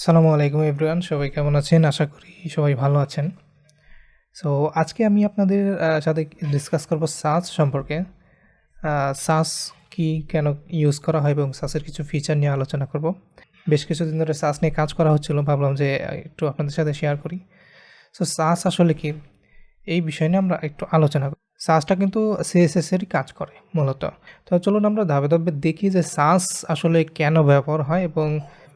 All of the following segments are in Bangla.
আসসালামু আলাইকুম এভরিওয়ান, সবাই কেমন আছেন? আশা করি সবাই ভালো আছেন। সো আজকে আমি আপনাদের সাথে ডিসকাস করব সাস সম্পর্কে। সাস কি কেন ইউজ করা হয় এবং সাসের কিছু ফিচার নিয়ে আলোচনা করব। বেশ কিছুদিন ধরে সাস নিয়ে কাজ করা হচ্ছিল, ভাবলাম যে একটু আপনাদের সাথে শেয়ার করি। সো সাস আসলে কি? এই বিষয় নিয়ে আমরা একটু আলোচনা করি। সাসটা কিন্তু সিএসএস এরই কাজ করে, মূলত। তো চলুন আমরা ধাপে ধাপে দেখি যে সাস আসলে কেন ব্যবহার হয় এবং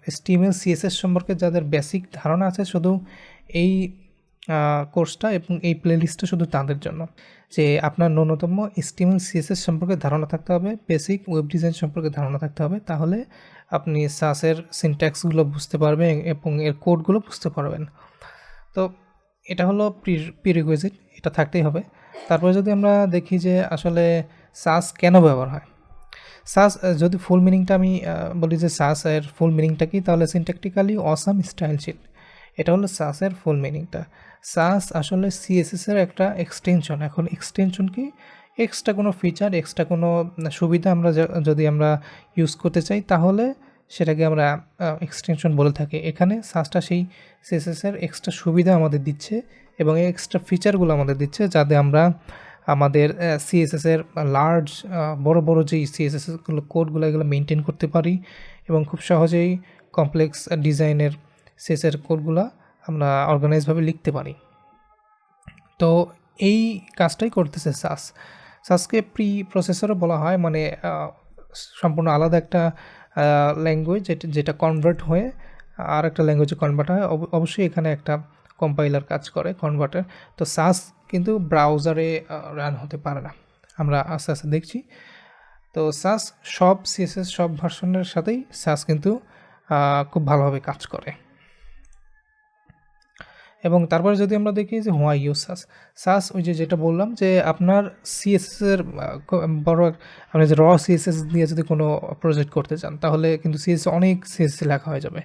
স্টিমেল সিএসএস সম্পর্কে যাদের বেসিক ধারণা আছে শুধু এই কোর্সটা এবং এই প্লেলিস্টটা শুধু তাদের জন্য। যে আপনার ন্যূনতম স্টিমেল সিএসএস সম্পর্কে ধারণা থাকতে হবে বেসিক ওয়েব ডিজাইন সম্পর্কে ধারণা থাকতে হবে, তাহলে আপনি সাসের সিনট্যাক্সগুলো বুঝতে পারবেন এবং এর কোডগুলো বুঝতে পারবেন। তো এটা হলো প্রিরিকুইজিট এটা থাকতেই হবে। তারপরে যদি আমরা দেখি যে আসলে সাস কেন ব্যবহার হয় সাস যদি ফুল মিনিংটা আমি বলি যে সাস এর ফুল মিনিংটা কি, তাহলে সিনট্যাকটিক্যালি অসাম স্টাইলশিট এটা হলো সাসের ফুল মিনিংটা সাস আসলে সিএসএস এর একটা এক্সটেনশন এখন এক্সটেনশন কি? এক্সট্রা কোনো ফিচার এক্সট্রা কোনো সুবিধা আমরা যদি আমরা ইউজ করতে চাই, তাহলে সেটাকে আমরা এক্সটেনশন বলে থাকি। এখানে সাসটা সেই সিএসএস এর এক্সট্রা সুবিধা আমাদের দিচ্ছে এবং এক্সট্রা ফিচারগুলো আমাদের দিচ্ছে, যাতে আমরা আমাদের সিএসএস এর লার্জ বড় বড় যেই সিএসএসগুলো কোডগুলো এগুলো মেনটেন করতে পারি এবং খুব সহজেই কমপ্লেক্স ডিজাইনের সিএস এর কোডগুলো আমরা অর্গানাইজভাবে লিখতে পারি। তো এই কাজটাই করতেছে সাস সাসকে প্রি প্রসেসরও বলা হয় মানে সম্পূর্ণ আলাদা একটা ল্যাঙ্গুয়েজ যেটা কনভার্ট হয়ে আর একটা ল্যাঙ্গুয়েজে কনভার্ট হয়। অব- অবশ্যই এখানে একটা কম্পাইলার কাজ করে কনভার্টার তো সাস কিন্তু ব্রাউজারে রান হতে পারে না। আমরা আস্তে আস্তে দেখছি। তো সাস সব সিএসএস সব ভার্সনের সাথেই সাস কিন্তু খুব ভালোভাবে কাজ করে। এবং তারপরে যদি আমরা দেখি যে হোয়াই ইউজ সাস সাস ওই যে যেটা বললাম যে আপনার সিএসএসের বড় আপনি যে র সিএসএস দিয়ে যদি কোনো প্রজেক্ট করতে চান, তাহলে কিন্তু সিএসএস অনেক সিএসএস লেখা হয়ে যাবে।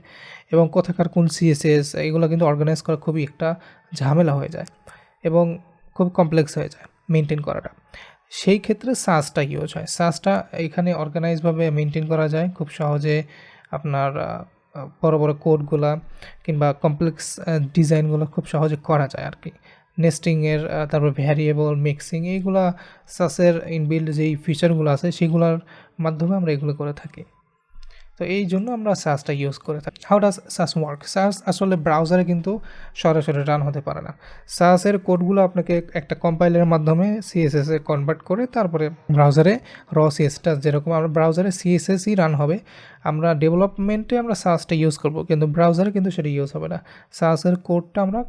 এবং কোথাকার কোন সিএসএস এগুলো কিন্তু অর্গানাইজ করা খুবই একটা ঝামেলা হয়ে যায়। এবং খুব কমপ্লেক্স হয়ে যায় মেনটেন করাটা। সেই ক্ষেত্রে সাসটা ইউজ হয়। সাসটা এখানে অর্গানাইজভাবে মেনটেন করা যায়। খুব সহজে আপনার বড় বড় কোডগুলা কিংবা কমপ্লেক্স ডিজাইনগুলো খুব সহজে করা যায় আর কি। নেস্টিংয়ের তারপর ভ্যারিয়েবল মিক্সিং এইগুলা সাসের ইনবিল্ড যেই ফিচারগুলো আছে, সেগুলোর মাধ্যমে আমরা এগুলো করে থাকি। তো এই জন্য আমরা সাসটা ইউজ করে থাকি। How does Sass work Sass আসলে ব্রাউজারে কিন্তু সরাসরি রান হতে পারে না। সাসের কোডগুলো আপনাকে একটা কম্পাইলের মাধ্যমে সিএসএস এ কনভার্ট করে তারপরে ব্রাউজারে র সিএসটা যেরকম আমরা ব্রাউজারে সিএসএসই রান হবে, আমরা ডেভেলপমেন্টে আমরা সাসটা ইউজ করব, কিন্তু ব্রাউজারে কিন্তু সেটা ইউজ হবে না। সাসের কোডটা আমরা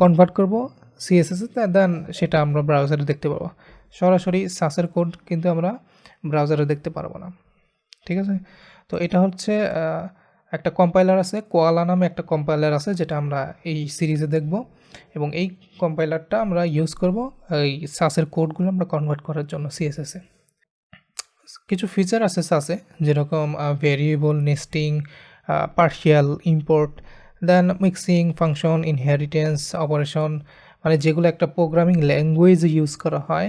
কনভার্ট করব সিএসএস দেন সেটা আমরা ব্রাউজারে দেখতে পাবো। সরাসরি সাসের কোড কিন্তু আমরা ব্রাউজারে দেখতে পারব না। ঠিক আছে? তো এটা হচ্ছে একটা কম্পাইলার আছে কোয়ালা নামে একটা কম্পাইলার আছে, যেটা আমরা এই সিরিজে দেখব। এবং এই কম্পাইলারটা আমরা ইউজ করব, এই সাসের কোডগুলো আমরা কনভার্ট করার জন্য সিএসএসে কিছু ফিচার আছে সাসে যেরকম variable nesting partial import then mixing function inheritance operation মানে যেগুলো একটা প্রোগ্রামিং ল্যাঙ্গুয়েজ ইউজ করা হয়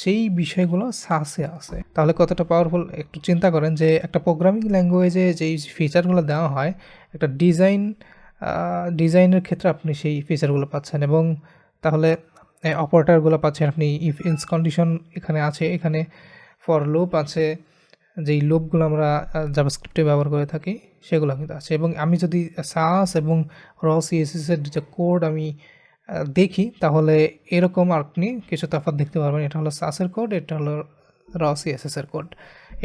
সেই বিষয়গুলো সাসে আছে। তাহলে কতটা পাওয়ারফুল একটু চিন্তা করেন যে একটা প্রোগ্রামিং ল্যাঙ্গুয়েজে যেই ফিচারগুলো দেওয়া হয়, একটা ডিজাইন ডিজাইনের ক্ষেত্রে আপনি সেই ফিচারগুলো পাচ্ছেন এবং তাহলে অপারেটারগুলো পাচ্ছেন। আপনি ইফ ইনস কন্ডিশন এখানে আছে, এখানে ফর লুপ আছে, যেই লুপগুলো আমরা জাভাস্ক্রিপ্টে ব্যবহার করে থাকি, সেগুলো কিন্তু আছে। এবং আমি যদি সাস এবং র সিএসএস এর যে কোড আমি দেখি, তাহলে এরকম আপনি কিছু তফাৎ দেখতে পারবেন। এটা হলো সাসের কোড, এটা হলো র সিএসএস এর কোড।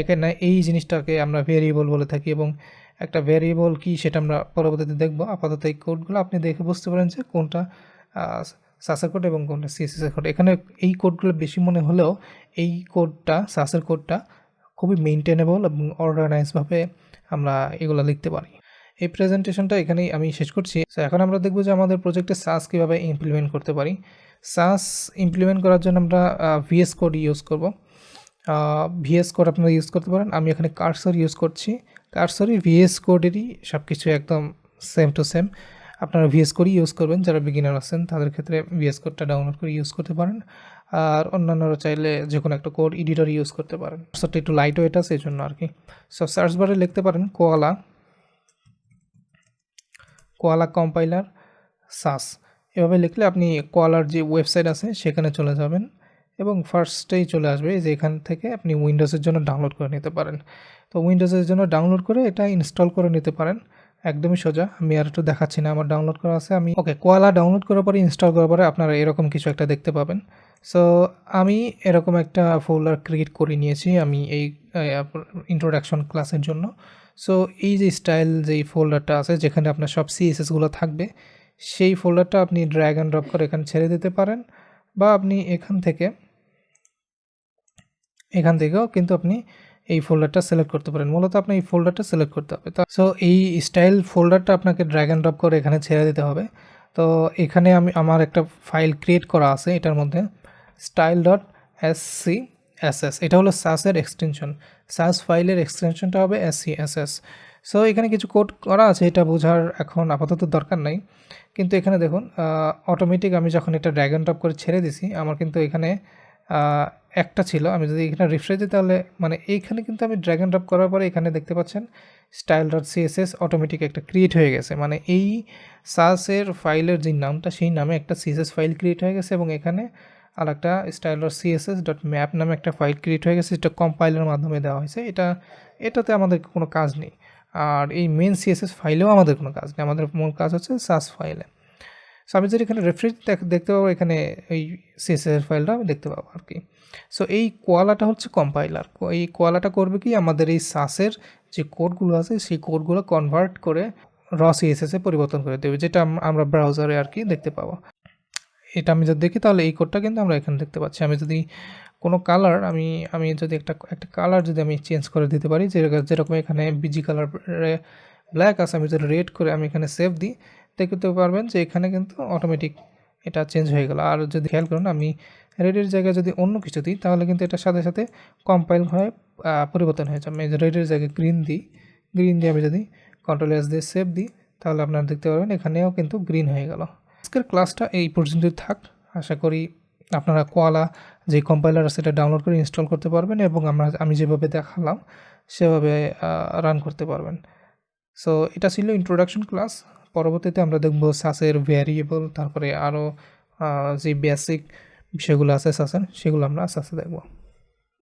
এখানে এই জিনিসটাকে আমরা ভেরিয়েবল বলে থাকি এবং একটা ভেরিয়েবল কি সেটা আমরা পরবর্তীতে দেখব। আপাতত এই কোডগুলো আপনি দেখে বুঝতে পারেন যে কোনটা সাসের কোড এবং কোনটা সিএসএস এর কোড। এখানে এই কোডগুলো বেশি মনে হলেও এই কোডটা, সাসের কোডটা খুবই মেনটেনেবল এবং অর্গানাইজভাবে আমরা এগুলো লিখতে পারি। এই প্রেজেন্টেশনটা এখানেই আমি শেষ করছি। তো এখন আমরা দেখব যে আমাদের প্রজেক্টে সাস কীভাবে ইমপ্লিমেন্ট করতে পারি। সাস ইমপ্লিমেন্ট করার জন্য আমরা ভিএস কোড ইউজ করব। ভিএস কোড আপনারা ইউজ করতে পারেন। আমি এখানে কার্সর ইউজ করছি। কার্সরই ভিএস কোডেরই সব কিছু একদম সেম টু সেম আপনারা ভিএস কোডই ইউজ করবেন। যারা বিগিনার আছেন, তাদের ক্ষেত্রে ভিএস কোডটা ডাউনলোড করে ইউজ করতে পারেন। আর অন্যান্যরা চাইলে যে কোনো একটা কোড এডিটর ইউজ করতে পারেন। কার্সরটা একটু লাইট ওয়েট আছে, এই জন্য আর কি সো সার্চ বারে লিখতে পারেন কোয়ালা কোয়ালা কম্পাইলার সাস এভাবে লিখলে আপনি কোয়ালার যে ওয়েবসাইট আছে, সেখানে চলে যাবেন এবং ফার্স্টেই চলে আসবে যে এখান থেকে আপনি উইন্ডোজের জন্য ডাউনলোড করে নিতে পারেন। তো উইন্ডোজের জন্য ডাউনলোড করে এটা ইনস্টল করে নিতে পারেন। একদমই সোজা, আমি আর একটু দেখাচ্ছি না, আমার ডাউনলোড করা আছে। আমি ওকে কোয়ালা ডাউনলোড করার পরে ইনস্টল করার পরে আপনারা এরকম কিছু একটা দেখতে পাবেন। সো আমি এরকম একটা ফোল্ডার ক্রিয়েট করে নিয়েছি আমি এই ইন্ট্রোডাকশন ক্লাসের জন্য। সো এই যে স্টাইল যেই ফোল্ডারটা আছে, যেখানে আপনার সব সিএসএসগুলো থাকবে, সেই ফোল্ডারটা আপনি ড্র্যাগ অ্যান্ড ড্রপ করে এখানে ছেড়ে দিতে পারেন বা আপনি এখান থেকে, এখান থেকেও কিন্তু আপনি এই ফোল্ডারটা সিলেক্ট করতে পারেন। মূলত আপনি এই ফোল্ডারটা সিলেক্ট করতে হবে। সো এই স্টাইল ফোল্ডারটা আপনাকে ড্র্যাগ অ্যান্ড ড্রপ করে এখানে ছেড়ে দিতে হবে। তো, এখানে আমি, আমার একটা ফাইল ক্রিয়েট করা আছে, এটার মধ্যে style dot S C S S এটা হলো সাসের এক্সটেনশন সাস ফাইলের এক্সটেনশনটা হবে এস সি এখানে কিছু কোড করা আছে, এটা বোঝার এখন আপাতত দরকার নাই। কিন্তু এখানে দেখুন অটোমেটিক আমি যখন এটা ড্র্যাগন ড্রপ করে ছেড়ে দিছি, আমার কিন্তু এখানে একটা ছিল। আমি যদি এখানে রিফ্রেশ দিই তাহলে মানে এইখানে কিন্তু আমি ড্র্যাগন ড্রপ করার পরে এখানে দেখতে পাচ্ছেন স্টাইল ডট সিএসএস অটোমেটিক একটা ক্রিয়েট হয়ে গেছে। মানে এই সাসের ফাইলের যে নামটা, সেই নামে একটা সিএসএস ফাইল ক্রিয়েট হয়ে গেছে এবং এখানে আর একটা style dot CSS dot map নামে একটা ফাইল ক্রিয়েট হয়ে গেছে, সেটা কম্পাইলের মাধ্যমে দেওয়া হয়েছে। এটা, এটাতে আমাদের কোনো কাজ নেই। আর এই মেন সিএসএস ফাইলেও আমাদের কোনো কাজ নেই। আমাদের মূল কাজ হচ্ছে সাস ফাইলে সো আমি যদি এখানে রেফারেন্স দেখতে পাবো, এখানে এই সিএসএস ফাইলটা আমি দেখতে পাবো আর কি। সো এই কোয়ালাটা হচ্ছে কম্পাইলার এই কোয়ালাটা করবে কি? আমাদের এই সাসের যে কোডগুলো আছে, সেই কোডগুলো কনভার্ট করে র সিএসএসে পরিবর্তন করে দেবে, যেটা আমরা ব্রাউজারে আর কি দেখতে পাবো। এটা আমি যদি দেখি, তাহলে এই কোডটা কিন্তু আমরা এখানে দেখতে পাচ্ছি। আমি যদি কোনো কালার আমি আমি যদি একটা একটা কালার যদি আমি চেঞ্জ করে দিতে পারি যেরকম এখানে বিজি কালার ব্ল্যাক আছে, আমি যদি রেড করে আমি এখানে সেভ দিই, দেখতে পারবেন যে এখানে কিন্তু অটোমেটিক এটা চেঞ্জ হয়ে গেল। আর যদি খেয়াল করুন, আমি রেডের জায়গায় যদি অন্য কিছু দিই, তাহলে কিন্তু এটার সাথে সাথে কম্পাইল হয়ে পরিবর্তন হয়ে যাবে। আমি রেডের জায়গায় গ্রিন দিই গ্রিন দিয়ে আমি যদি কন্ট্রোল এস দিয়ে সেভ দিই, তাহলে আপনারা দেখতে পারবেন এখানেও কিন্তু গ্রিন হয়ে গেল। আজকের ক্লাসটা এই পর্যন্তই থাক। আশা করি আপনারা কোয়ালা যে কম্পাইলার আছে সেটা ডাউনলোড করে ইনস্টল করতে পারবেন এবং আমরা, আমি যেভাবে দেখালাম, সেভাবে রান করতে পারবেন। সো এটা ছিল ইন্ট্রোডাকশন ক্লাস পরবর্তীতে আমরা দেখব সাসের ভ্যারিয়েবল তারপরে আরও যে বেসিক বিষয়গুলো আছে সাসের সেগুলো আমরা আস্তে আস্তে দেখব।